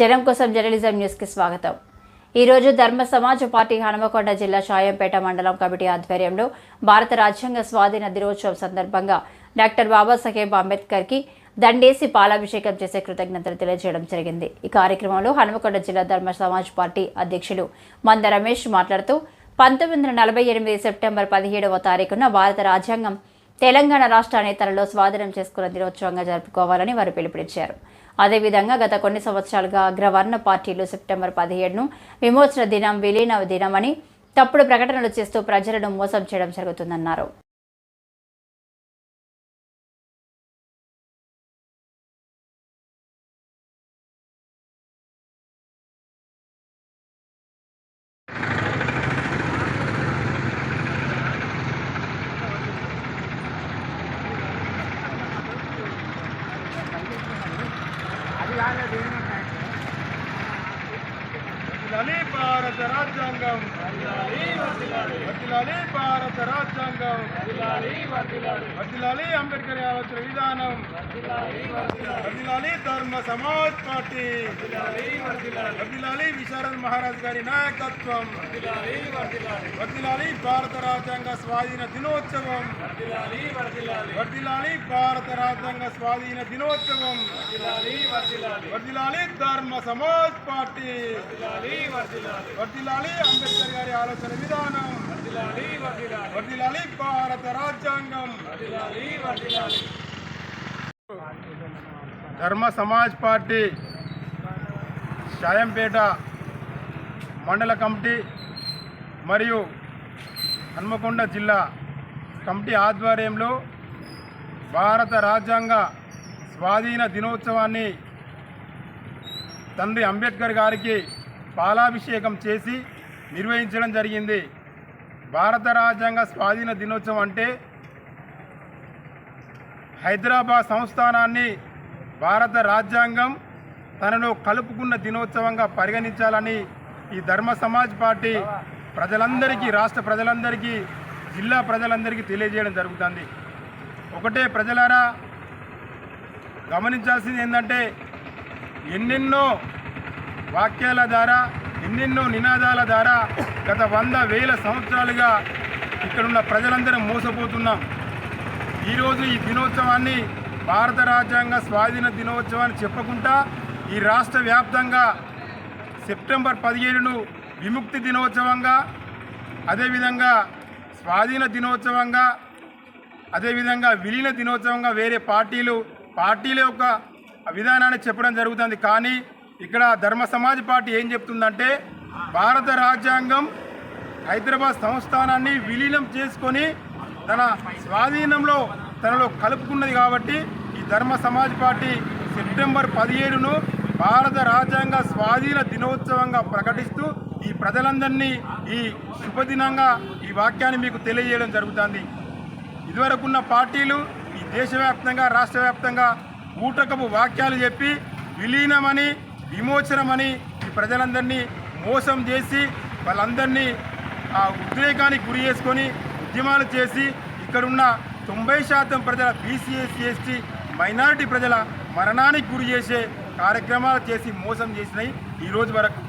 జనం కోసం జర్నలిజం న్యూస్కి స్వాగతం. ఈరోజు ధర్మ సమాజ్ పార్టీ హనుమకొండ జిల్లా షాయంపేట మండలం కమిటీ ఆధ్వర్యంలో భారత రాజ్యాంగ స్వాధీన దినోత్సవం సందర్భంగా డాక్టర్ బాబాసాహెబ్ అంబేద్కర్కి దండేసి పాలాభిషేకం చేసే కృతజ్ఞతలు తెలియజేయడం జరిగింది. ఈ కార్యక్రమంలో హనుమకొండ జిల్లా ధర్మ సమాజ్ పార్టీ అధ్యక్షులు మంద రమేష్ మాట్లాడుతూ పంతొమ్మిది వందల నలభై ఎనిమిది సెప్టెంబర్ పదిహేడవ తారీఖున భారత రాజ్యాంగం తెలంగాణ రాష్ట్రాన్ని తనలో స్వాధీనం చేసుకున్న దినోత్సవంగా జరుపుకోవాలని వారు పిలుపునిచ్చారు. అదేవిధంగా గత కొన్ని సంవత్సరాలుగా అగ్రవర్ణ పార్టీలు సెప్టెంబర్ పదిహేడును విమోచన దినం విలీన దినమని తప్పుడు ప్రకటనలు చేస్తూ ప్రజలను మోసం చేయడం జరుగుతుందన్నారు. వర్ధిల్లాలి భారత రాజ్యాంగం వర్ధిల్లాలి భారత రాజ్యాంగం వర్ధిల్లాలి అంబేద్కర్ ఆలోచన విధానం వర్ధిల్లాలి ధర్మ సమాజ్ పార్టీ. వర్ధిల్లాలి విశారద్ మహారాజ్ గారి నాయకత్వం. వర్దిలాలి భారత రాజ్యాంగ స్వాధీన దినోత్సవం. వర్దిలాలి భారత రాజ్యాంగ స్వాధీన దినోత్సవం. వర్దిలాలి ధర్మ సమాజ్ పార్టీ. వర్దిలాలి అంబేద్కర్ గారి ఆలోచన విధానం. వర్దిలాలి భారత రాజ్యాంగం. ధర్మ సమాజ్ పార్టీ షాయంపేట మండల కమిటీ మరియు హన్మకొండ జిల్లా కమిటీ ఆధ్వర్యంలో భారత రాజ్యాంగ స్వాధీన దినోత్సవాన్ని తండ్రి అంబేద్కర్ గారికి పాలాభిషేకం చేసి నిర్వహించడం జరిగింది. భారత రాజ్యాంగ స్వాధీన దినోత్సవం అంటే హైదరాబాద్ సంస్థానాన్ని భారత రాజ్యాంగం తనలో కలుపుకున్న దినోత్సవంగా పరిగణించాలని ఈ ధర్మ సమాజ్ పార్టీ ప్రజలందరికీ రాష్ట్ర ప్రజలందరికీ జిల్లా ప్రజలందరికీ తెలియజేయడం జరుగుతుంది. ఒకటే ప్రజలారా గమనించాల్సింది ఏంటంటే ఎన్నెన్నో వాక్యాల ద్వారా ఎన్నెన్నో నినాదాల ద్వారా గత వంద వేల సంవత్సరాలుగా ఇక్కడున్న ప్రజలందరం మోసపోతున్నాం. ఈరోజు ఈ దినోత్సవాన్ని భారత రాజ్యాంగ స్వాధీన దినోత్సవాన్ని చెప్పకుండా ఈ రాష్ట్ర వ్యాప్తంగా సెప్టెంబర్ పదిహేడును విముక్తి దినోత్సవంగా అదేవిధంగా స్వాధీన దినోత్సవంగా అదేవిధంగా విలీన దినోత్సవంగా వేరే పార్టీలు పార్టీల యొక్క విధానాన్ని చెప్పడం జరుగుతుంది. కానీ ఇక్కడ ధర్మ సమాజ్ పార్టీ ఏం చెప్తుందంటే భారత రాజ్యాంగం హైదరాబాద్ సంస్థానాన్ని విలీనం చేసుకొని తన స్వాధీనంలో తనలో కలుపుకున్నది కాబట్టి ధర్మ సమాజ్ పార్టీ సెప్టెంబర్ పదిహేడును భారత రాజ్యాంగ స్వాధీన దినోత్సవంగా ప్రకటిస్తూ ఈ ప్రజలందరినీ ఈ శుభదినంగా ఈ వాక్యాన్ని మీకు తెలియజేయడం జరుగుతుంది. ఇదివరకున్న పార్టీలు ఈ దేశవ్యాప్తంగా రాష్ట్ర వ్యాప్తంగా ఊటకపు వాక్యాలు చెప్పి విలీనమని విమోచనమని ఈ ప్రజలందరినీ మోసం చేసి వాళ్ళందరినీ ఆ ఉద్రేకానికి గురి చేసుకొని ఉద్యమాలు చేసి ఇక్కడున్న తొంభై శాతం ప్రజల బీసీ ఎస్సీ ఎస్టీ మైనారిటీ ప్రజల మరణానికి గురి చేసే కార్యక్రమాలు చేసి మోసం చేసినాయి ఈ రోజు వరకు.